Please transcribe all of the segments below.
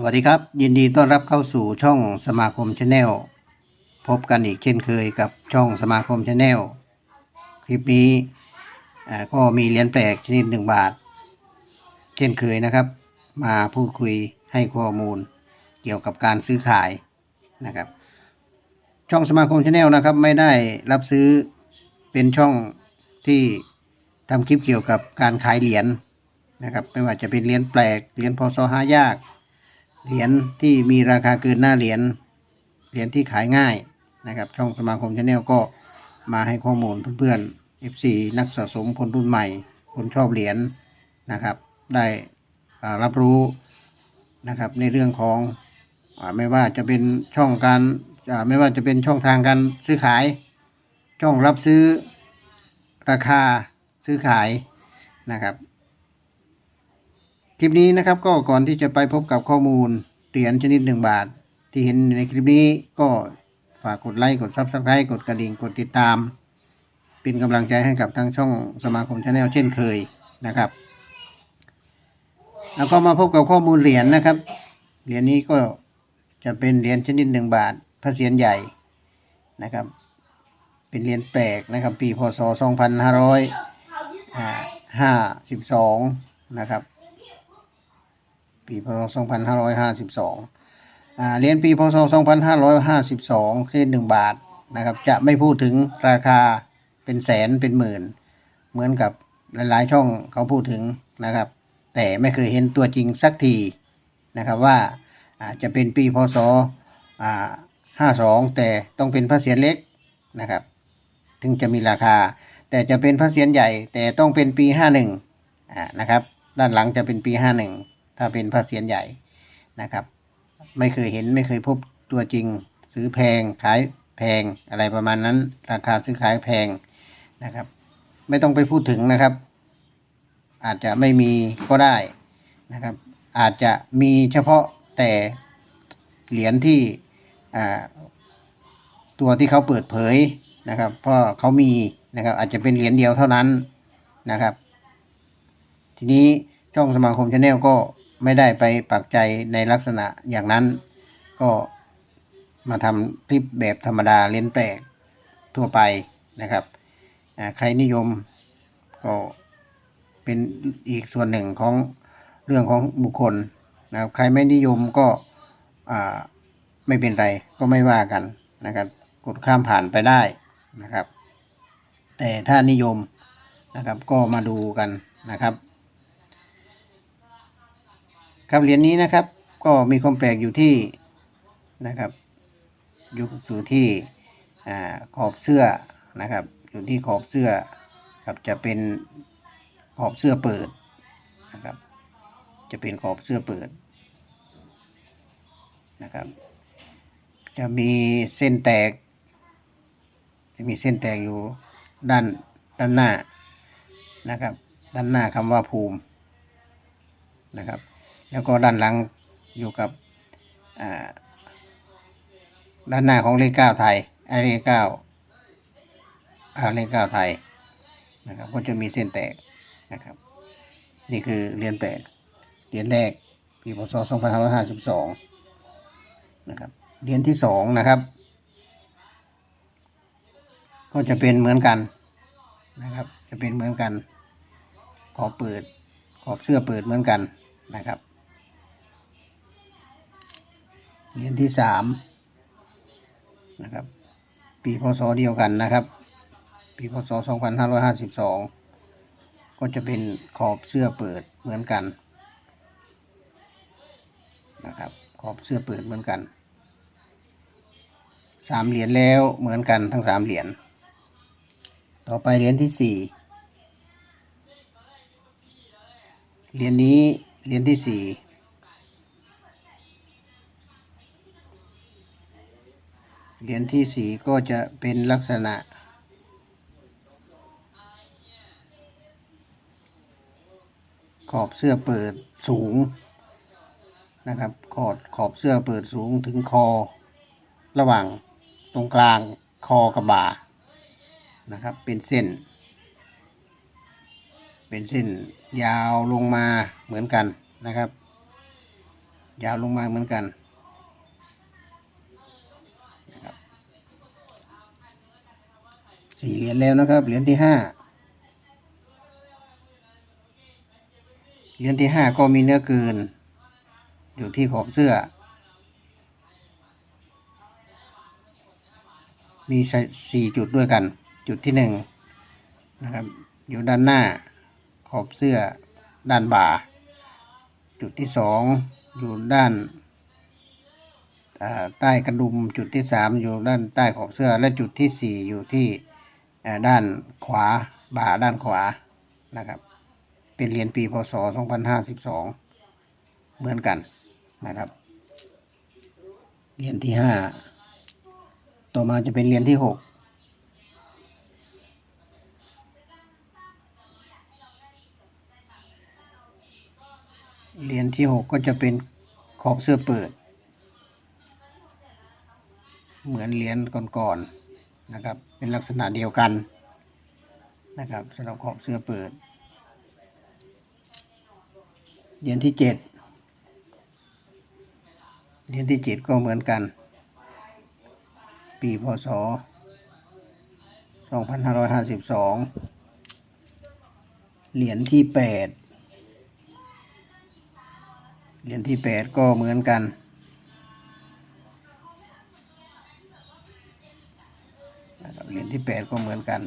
สวัสดีครับ ยินดีต้อนรับเข้าสู่ช่องสมาคมชาแนลพบกันอีกเช่นเคยกับช่องสมาคมชาแนลคลิปนี้ก็มีเหรียญแปลกชนิดหนึ่งบาท เช่นเคยนะครับ มาพูดคุยให้ข้อมูลเกี่ยวกับการซื้อขายนะครับ ช่องสมาคมชาแนลนะครับ ไม่ได้รับซื้อเป็นช่องที่ทำคลิปเกี่ยวกับการขายเหรียญนะครับ ไม่ว่าจะเป็นเหรียญแปลกเหรียญพศหายาก เหรียญที่มีราคาเกินหน้าเหรียญเหรียญที่ขายง่ายนะครับ ช่องสมาคมชาแนลก็มาให้ข้อมูลเพื่อนๆ FC นักสะสมคนรุ่นใหม่ คนชอบเหรียญนะครับ ได้รับรู้นะครับในเรื่องของอไม่ว่าจะเป็นช่องการไม่ว่าจะเป็นช่องทางการซื้อขาย ช่องรับซื้อราคาซื้อขายนะครับ คลิปนี้นะครับก็ก่อนที่จะไปพบกับข้อมูลเหรียญชนิดหนึ่งบาท ที่เห็นในคลิปนี้ก็ฝากกดไลค์กดซับสไครต์กดกระดิ่งกดติดตาม เป็นกำลังใจให้กับทางช่องสมาคมชาแนลเช่นเคยนะครับแล้วก็มาพบกับข้อมูลเหรียญนะครับ เหรียญนี้ก็จะเป็นเหรียญชนิดหนึ่งบาทพระเศียรใหญ่นะครับ เป็นเหรียญแปลกนะครับ ปีพศสองพันห้าร้อยห้าสิบสองนะครับ ปีพศ2552อ่าเหรียญปีพศ2552คือ1บาทนะครับ จะไม่พูดถึงราคาเป็นแสนเป็นหมื่น เหมือนกับหลาย ๆ ช่องเขาพูดถึงนะครับ แต่ไม่เคยเห็นตัวจริงสักทีนะครับว่าอาจะเป็นปีพศอ่า52แต่ต้องเป็นพระเศียรเล็กนะครับ ถึงจะมีราคา แต่จะเป็นพระเศียรใหญ่ แต่ต้องเป็นปี51อ่านะครับ ด้านหลังจะเป็นปี51 ถ้าเป็นพระเศียรใหญ่นะครับ ไม่เคยเห็นไม่เคยพบตัวจริง ซื้อแพงขายแพงอะไรประมาณนั้น ราคาซื้อขายแพงนะครับ ไม่ต้องไปพูดถึงนะครับ อาจจะไม่มีก็ได้นะครับ อาจจะมีเฉพาะแต่เหรียญที่อ่าตัวที่เขาเปิดเผยนะครับ เพราะเขามีนะครับ อาจจะเป็นเหรียญเดียวเท่านั้นนะครับ ทีนี้ช่องสมาคมชาแนลก็ ไม่ได้ไปปักใจในลักษณะอย่างนั้น ก็มาทำคลิปแบบธรรมดาเล่นแปลกทั่วไปนะครับ ใครนิยมก็เป็นอีกส่วนหนึ่งของเรื่องของบุคคลนะครับใครไม่นิยมก็ไม่เป็นไรก็ไม่ว่ากันนะครับ กดข้ามผ่านไปได้นะครับ แต่ถ้านิยมนะครับก็มาดูกันนะครับ ครับเหรียญนี้นะครับ ก็มีความแปลกอยู่ที่นะครับอยู่อยู่ที่ขอบเสื้อนะครับ อยู่ที่ขอบเสื้อครับจะเป็นขอบเสื้อเปิดนะครับ จะเป็นขอบเสื้อเปิดนะครับ จะมีเส้นแตก จะมีเส้นแตกอยู่ด้านด้านหน้านะครับ ด้านหน้าคำว่าภูมินะครับ แล้วก็ด้านหลังอยู่กับด้านหน้าของเลขเก้าไทยไอเลขเก้าอาเลขเก้าไทยนะครับ ก็จะมีเส้นแตกนะครับ นี่คือเหรียญแปดเหรียญแรกปีพศสองพันห้าร้อยห้าสิบสองนะครับเหรียญที่สองนะครับ ก็จะเป็นเหมือนกันนะครับ จะเป็นเหมือนกันขอบเปิดขอบเสื้อเปิดเหมือนกันนะครับ เหรียญที่สามนะครับ ปีพศเดียวกันนะครับ ปีพศสองพันห้าร้อยห้าสิบสองก็จะเป็นขอบเสื้อเปิดเหมือนกันนะครับ ขอบเสื้อเปิดเหมือนกันสามเหรียญแล้วเหมือนกันทั้งสามเหรียญต่อไปเหรียญที่สี่เหรียญนี้เหรียญที่สี่ เหรียญที่สี่ก็จะเป็นลักษณะ ขอบเสื้อเปิดสูงนะครับ ขอบขอบเสื้อเปิดสูงถึงคอ ระหว่างตรงกลางคอกับบ่านะครับ เป็นเส้น เป็นเส้นยาวลงมาเหมือนกันนะครับ ยาวลงมาเหมือนกันนะครับ สี่เหรียญแล้วนะครับ เหรียญที่ห้าเหรียญที่ห้าก็มีเนื้อเกิน อยู่ที่ขอบเสื้อ มีสี่จุดด้วยกัน จุดที่หนึ่งนะครับ อยู่ด้านหน้า ขอบเสื้อด้านบ่า จุดที่สองอยู่ด้านใต้กระดุมจุดที่สามอยู่ด้านใต้ขอบเสื้อและจุดที่สี่อยู่ที่ ด้านขวาบ่าด้านขวานะครับ เป็นเหรียญปีพศสองพันห้าสิบสองเหมือนกันนะครับเหรียญที่ห้าต่อมาจะเป็นเหรียญที่หกเหรียญที่หกก็จะเป็นขอบเสื้อเปิด เหมือนเหรียญก่อนๆ นะครับ เป็นลักษณะเดียวกันนะครับสำหรับขอบเสื้อเปิด เหรียญที่เจ็ดเหรียญที่เจ็ดก็เหมือนกัน ปีพศ2552 เหรียญที่แปดเหรียญที่แปดก็เหมือนกัน เหรียญที่แปดก็เหมือนกัน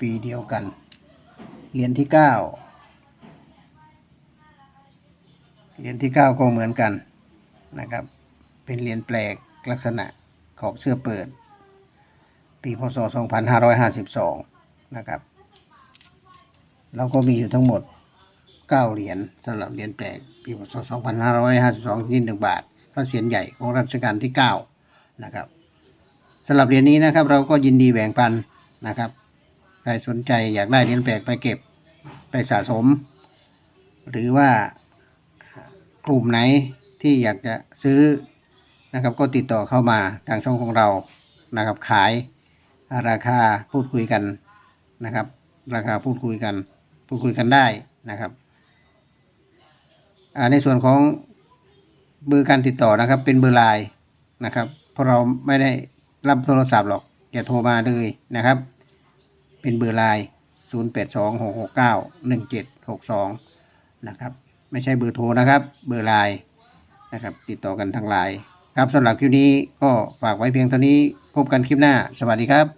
ปีเดียวกัน เหรียญที่เก้าเหรียญที่เก้าก็เหมือนกันนะครับ เป็นเหรียญแปลกลักษณะขอบเสื้อเปิด ปีพศ 2552 นะครับเราก็มีอยู่ทั้งหมด 9 เหรียญสำหรับเหรียญแปลกปีพศ 2552ที่1บาทพระเศียรใหญ่ของรัชกาลที่ 9 นะครับ สำหรับเหรียญนี้นะครับ เราก็ยินดีแบ่งปันนะครับใครสนใจอยากได้เหรียญแปลกไปเก็บไปสะสม หรือว่ากลุ่มไหนที่อยากจะซื้อนะครับ ก็ติดต่อเข้ามาทางช่องของเรานะครับ ขายราคาพูดคุยกันนะครับ ราคาพูดคุยกัน พูดคุยกันได้นะครับในส่วนของเบอร์การติดต่อนะครับ เป็นเบอร์ไลน์นะครับ เพราะเราไม่ได้ รับโทรศัพท์หรอกอย่าโทรมาเลยนะครับ เป็นเบอร์ไลน์0 8 2 6 6 9 1 7 6 2 นะครับ ไม่ใช่เบอร์โทรนะครับ เบอร์ไลน์นะครับ ติดต่อกันทางไลน์ครับสำหรับคลิปนี้ก็ฝากไว้เพียงเท่านี้พบกันคลิปหน้า สวัสดีครับ